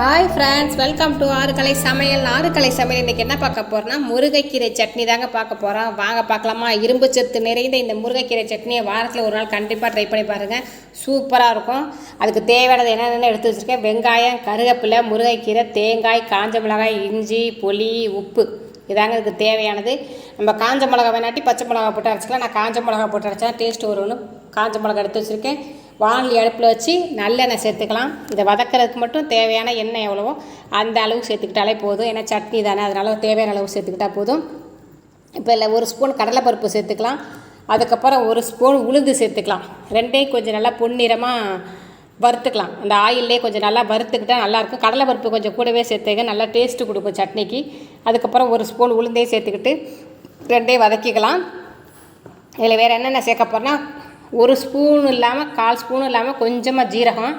Hi friends welcome to ஆறுக்கலை சமையல். ஆறுக்கலை சமையல் இன்றைக்கி என்ன பார்க்க போகிறோன்னா முருங்கைக்கீரை சட்னி தாங்க பார்க்க போகிறோம் வாங்க பார்க்கலாமா? இரும்பு சத்து நிறைந்த இந்த முருங்கைக்கீரை சட்னியை வாரத்தில் ஒரு நாள் கண்டிப்பாக ட்ரை பண்ணி பாருங்கள் சூப்பராக இருக்கும். அதுக்கு தேவையானது என்னென்ன எடுத்து வச்சுருக்கேன். வெங்காயம் கருவேப்பிலை முருங்கைக்கீரை தேங்காய் காஞ்ச மிளகாய் இஞ்சி புளி உப்பு. இதாங்க இதுக்கு தேவையானது. நம்ம காஞ்ச மிளகா வேணாட்டி பச்சை மிளகா போட்டு அரைச்சிக்கலாம். நான் காஞ்ச மிளகா போட்டு அரைச்சா டேஸ்ட் வரும்னு காஞ்ச மிளகா எடுத்து வச்சுருக்கேன். வானலி அடுப்பில் வச்சு நல்லெண்ணெய் சேர்த்துக்கலாம். இதை வதக்கிறதுக்கு மட்டும் தேவையான எண்ணெய் எவ்வளவோ அந்த அளவு சேர்த்துக்கிட்டாலே போதும். ஏன்னா சட்னி தானே அதனால் தேவையான அளவு சேர்த்துக்கிட்டால் போதும். இப்போ இல்லை ஒரு ஸ்பூன் கடலைப்பருப்பு சேர்த்துக்கலாம். அதுக்கப்புறம் ஒரு ஸ்பூன் உளுந்து சேர்த்துக்கலாம். ரெண்டையும் கொஞ்சம் நல்லா பொன்னிறமாக வறுத்துக்கலாம். அந்த ஆயிலே கொஞ்சம் நல்லா வறுத்துக்கிட்டால் நல்லாயிருக்கும். கடலைப்பருப்பு கொஞ்சம் கூடவே சேர்த்துக்க நல்லா டேஸ்ட்டு கொடுக்கும் சட்னிக்கு. அதுக்கப்புறம் ஒரு ஸ்பூன் உளுந்தையும் சேர்த்துக்கிட்டு ரெண்டையும் வதக்கிக்கலாம். இதில் வேறு என்னென்ன சேர்க்க போகிறேன்னா ஒரு ஸ்பூன் இல்லாமல் கால் ஸ்பூன் இல்லாமல் கொஞ்சமாக ஜீரகம்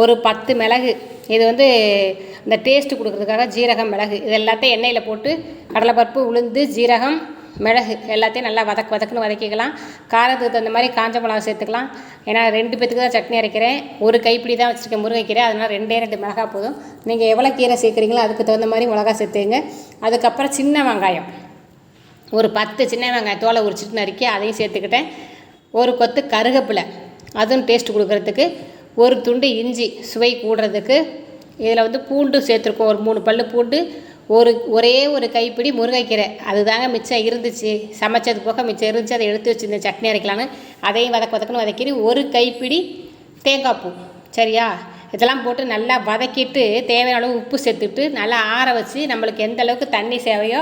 ஒரு பத்து மிளகு. இது வந்து இந்த டேஸ்ட்டு கொடுக்குறதுக்காக ஜீரகம் மிளகு. இது எல்லாத்தையும் எண்ணெயில் போட்டு கடலைப்பருப்பு உளுந்து ஜீரகம் மிளகு எல்லாத்தையும் நல்லா வதக்கு வதக்குன்னு வதக்கிக்கலாம். காரத்துக்கு தகுந்த மாதிரி காஞ்ச மிளகா சேர்த்துக்கலாம். ஏன்னா ரெண்டு பேத்துக்கு தான் சட்னி அரைக்கிறேன். ஒரு கைப்பிடி தான் வச்சுருக்கேன் முருங்கைக்கீரை. அதனால் ரெண்டே ரெண்டு மிளகா போதும். நீங்கள் எவ்வளோ கீரை சேர்க்குறீங்களோ அதுக்கு தகுந்த மாதிரி மிளகா சேர்த்துங்க. அதுக்கப்புறம் சின்ன வெங்காயம். ஒரு பத்து சின்ன வெங்காயம் தோலை உரிச்சிட்டு நறுக்கி அதையும் சேர்த்துக்கிட்டேன். ஒரு கொத்து கருகப்பிலை அதுவும் டேஸ்ட் கொடுக்கறதுக்கு. ஒரு துண்டு இஞ்சி சுவை கூடுறதுக்கு. இதில் வந்து பூண்டு சேர்த்துருக்கோம். ஒரு மூணு பல்லு பூண்டு ஒரு ஒரே ஒரு கைப்பிடி முருங்கைக்கீரை. அதுதாங்க மிச்சம் இருந்துச்சு. சமைச்சது போக மிச்சம் இருந்துச்சு. அதை எடுத்து வச்சுருந்தேன் சட்னி அரைக்கலான்னு அதையும் வதக்க வதக்கணும் வதக்கிட்டு ஒரு கைப்பிடி தேங்காய் பூ. சரியா? இதெல்லாம் போட்டு நல்லா வதக்கிட்டு தேவையான அளவு உப்பு சேர்த்துட்டு நல்லா ஆற வச்சு நம்மளுக்கு எந்த அளவுக்கு தண்ணி சேவையோ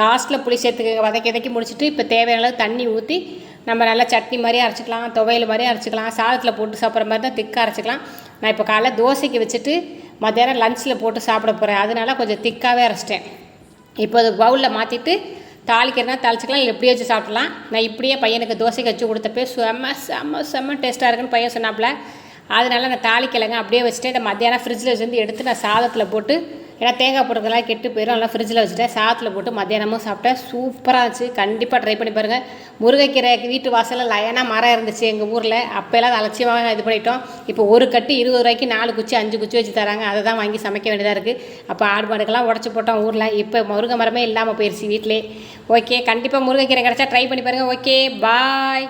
லாஸ்ட்டில் புளி சேர்த்துக்க வதக்கி வதக்கி முடிச்சுட்டு இப்போ தேவையான அளவு தண்ணி ஊற்றி நம்ம நல்லா சட்னி மாதிரி அரைச்சிக்கலாம் துவையல் மாதிரி அரைச்சிக்கலாம் சாதத்தில் போட்டு சாப்பிட்ற மாதிரி தான் திக்காக அரைச்சிக்கலாம். நான் இப்போ காலைல தோசைக்கு வச்சுட்டு மத்தியானம் லஞ்சில் போட்டு சாப்பிட போகிறேன் அதனால கொஞ்சம் திக்காகவே அரைச்சிட்டேன். இப்போ அது பவுலில் மாற்றிட்டு தாளிக்கிறனா தாளிச்சிக்கலாம் இல்லை இப்படியே வச்சு சாப்பிட்லாம். நான் இப்படியே பையனுக்கு தோசைக்கு வச்சு கொடுத்தப்பே செம்ம செம்ம செம்ம டேஸ்ட்டாக இருக்குன்னு பையன் சொன்னாப்புல. அதனால நான் தாளிக்கலைங்க. அப்படியே வச்சுட்டு இந்த மத்தியானம் ஃப்ரிட்ஜில் வச்சுருந்து எடுத்து நான் சாதத்தில் போட்டு ஏன்னா தேங்காய் போட்டுறதுலாம் கெட்டு போயிடும் நல்லா ஃப்ரிட்ஜில் வச்சுட்டேன். சாத்தில் போட்டு மத்தியானமும் சாப்பிட்டேன். சூப்பராக இருந்துச்சு. கண்டிப்பாக ட்ரை பண்ணி பாருங்கள் முருங்கைக்கீரை வீட்டு வாசலில் லயனாக மரம் இருந்துச்சு எங்கள் ஊரில். அப்போல்லாம் அலட்சியமாக இது பண்ணிட்டோம். இப்போ ஒரு கட்டு இருபது ரூபாய்க்கு நாலு குச்சி அஞ்சு குச்சி வச்சு தராங்க. அதை தான் வாங்கி சமைக்க வேண்டியதாக இருக்குது அப்போ ஆடு மாடுக்கெல்லாம் உடச்சி போட்டோம் ஊரில். இப்போ முருங்கை மரமே இல்லாமல் போயிடுச்சு வீட்டிலே ஓகே கண்டிப்பாக முருங்கைக்கீரை கிடச்சா ட்ரை பண்ணி பாருங்கள் ஓகே பாய்